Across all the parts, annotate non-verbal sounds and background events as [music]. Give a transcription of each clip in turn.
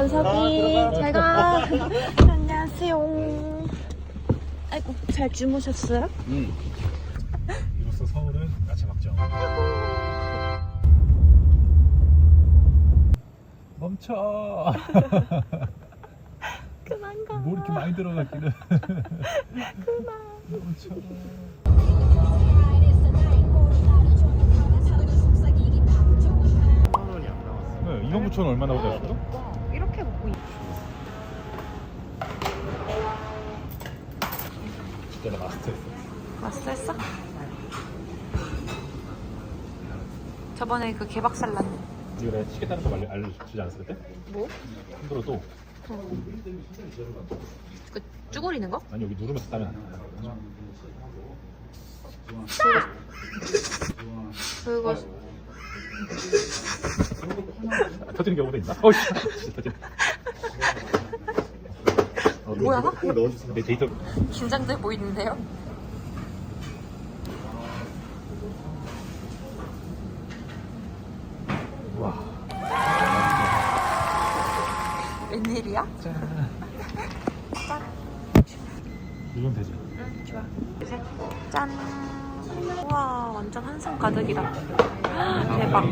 원석이 잘가 [laughs] 안녕하세요 아이고 잘 주무셨어요? 음. 이로써 서울은 야채 막정. 멈춰. [laughs] 그만 가뭐 이렇게 많이 들어갔기는. [laughs] 멈춰. 천 원이 안 나왔어. 네, 2만 9천 원 얼마나 받았어? 나 마스터했어. 마스터했어? 저번에 그 개박살 난 이거 내가 치겠다는 거 알려, 알려주지 않았을 때? 뭐? 힘들어도 그 쭈그리는 거? 아니 여기 누르면서 따면 안 돼. 그거 아, 터지는 경우도 있나? 어이 진짜 터지. 어, 뭐야? 넣어주세요. 내 데이터 긴장돼 보이는데요? 와. 웬일이야? 이건 되지. 응 좋아 셋. 짠 우와 완전 한상 가득이다 대박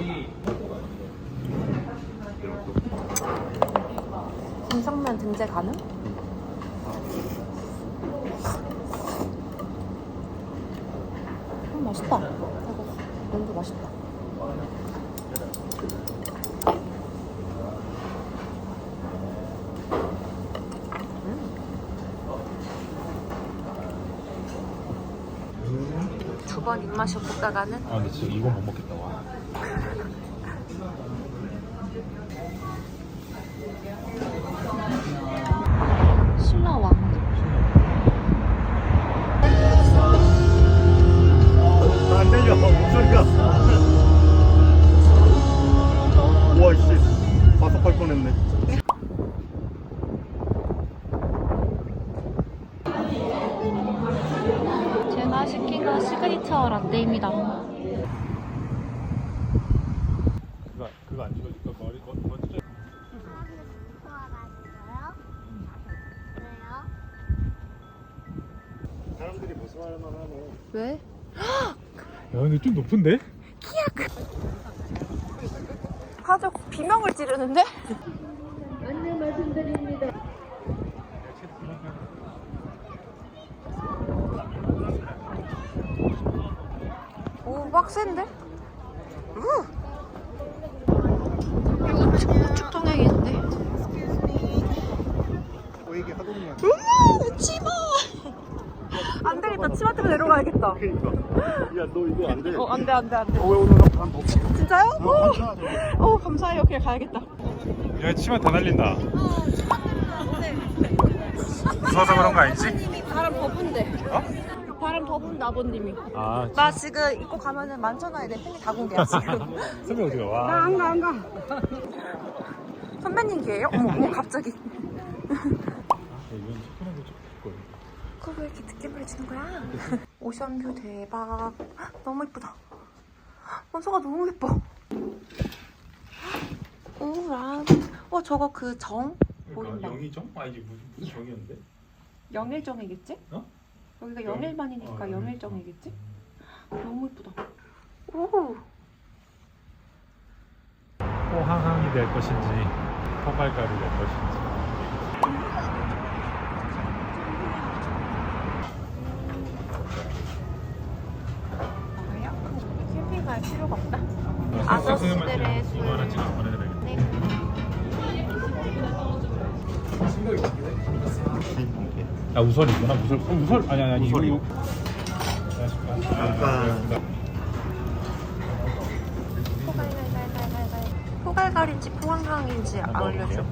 김성면 등재 가능? 음, 맛있다 이거 면도 맛있다. 두 번 입맛이 볶아가는? 아 근데 지금 이건 못 먹겠다 라떼입니다 그거 그거 안 찍어줄까 머리 거 먼저. 사람들이 무서워할 만하네. 왜? 야 근데 좀 높은데? 가족 비명을 지르는데? 오 빡센데? 우! 이거 우측 방향인데? 보이게 하동이야. 우와 내 치마! 안 되겠다 치마 때문에 내려가야겠다 그러니까. 야 너 이거 안 돼. 어 안 돼 안 돼 안 돼 어, 왜 오늘 나반 먹어? 진짜요? 어. 저거. 어 감사해요 그냥 가야겠다 야 치마 다 날린다. 무서워서 그런 거 아니지? 더 분대 어? 바람 더 분다 아버님이 아 나 지금 입고 가면은 만천원에 내 팬이 다 공개야 지금 [laughs] 선배 어디가 와? 나안가 안 가 선배님 기예요? 어머 어머 갑자기 이건 시원한 거 찍고 그걸 왜 이렇게 늦게 보여주는 거야? 오션뷰 대박 헉, [gasps] 너무 예쁘다 원서가 너무 예뻐 [gasps] 우라 어 저거 그정 보인다 영희정? 아 이게 무슨 무슨 정이었는데? 영일정이겠지? 어? 여기가 영- 영일만이니까 어, 영일정이겠지? 너무 예쁘다 오 포항항이 될 것인지 포갈가루 될 것인지. 뭐예요? 캠핑 갈 필요가 없다 어, 아저씨들의 아 우설이구나 우설. 어, 우설 아니 아니 아니 우설이. 이거. 잠깐. 포갈갈인지 포항항인지 한번 알려줘 먹어볼게요.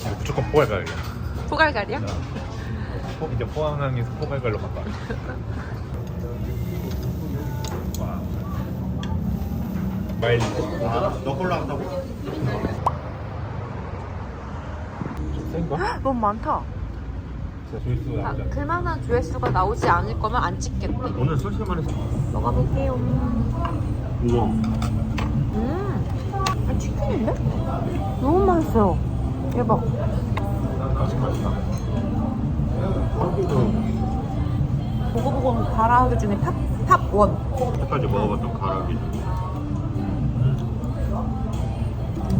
이거 무조건 포갈갈이야. 포갈갈이야? 포, 이제 포항항에서 포갈갈로 바꿔. 와. 마일 아, 너 걸로 한다고? 좀 센가? 너무 많다 진짜 조회수가 아, 나오지. 그만한 조회수가 나오지 않을 거면 안 찍겠대 오늘 솔직히 말해서 먹어볼게요 우와. 음, 아, 치킨인데? 너무 맛있어요. 대박. 맛있 맛있다. 보고 보고 가라하기 중에 탑, 탑 원. 여태까지 먹어봤던 가라기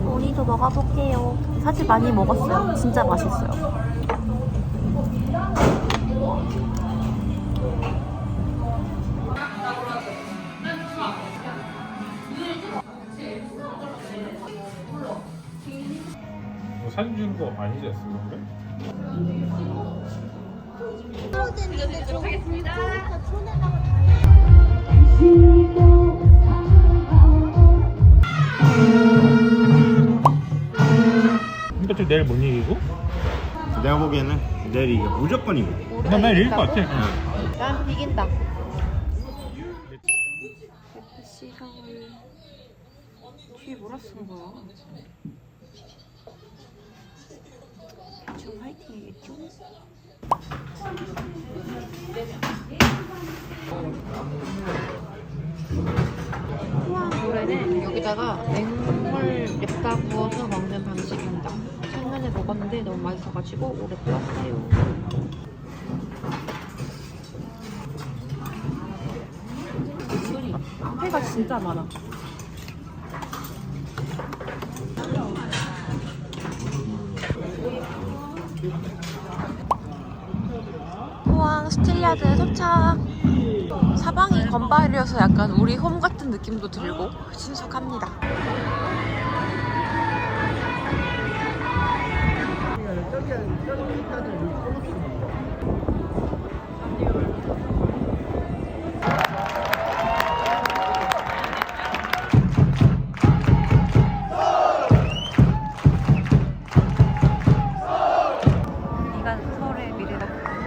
우리도 먹어볼게요. 사실 많이 먹었어요. 진짜 맛있어요. 뭐 사진 주는 거 아니지 그런데? 또 내일 못 이기고? 내가 보기에는 내일 이게 무조건 이거. 난 내일 이길 것 같아. 난 비긴다. 뒤에 뭐라 쓴 거야? 대충 화이팅이겠죠? 후한 물에는 여기다가 맹물 냅다 부어서 먹는 방식입니다. 먹었는데 너무 맛있어가지고 올해 또 왔어요. 회가 진짜 많아. 포항 스틸야드에 도착. 사방이 건발이어서 약간 우리 홈 같은 느낌도 들고 신속합니다. 네가 서울의 미래다.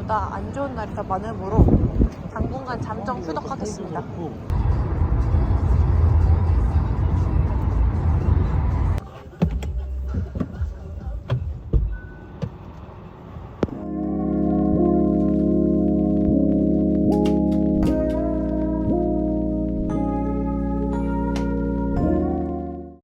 날보다 안 좋은 날이 더 많으므로 당분간 잠정 휴덕하겠습니다.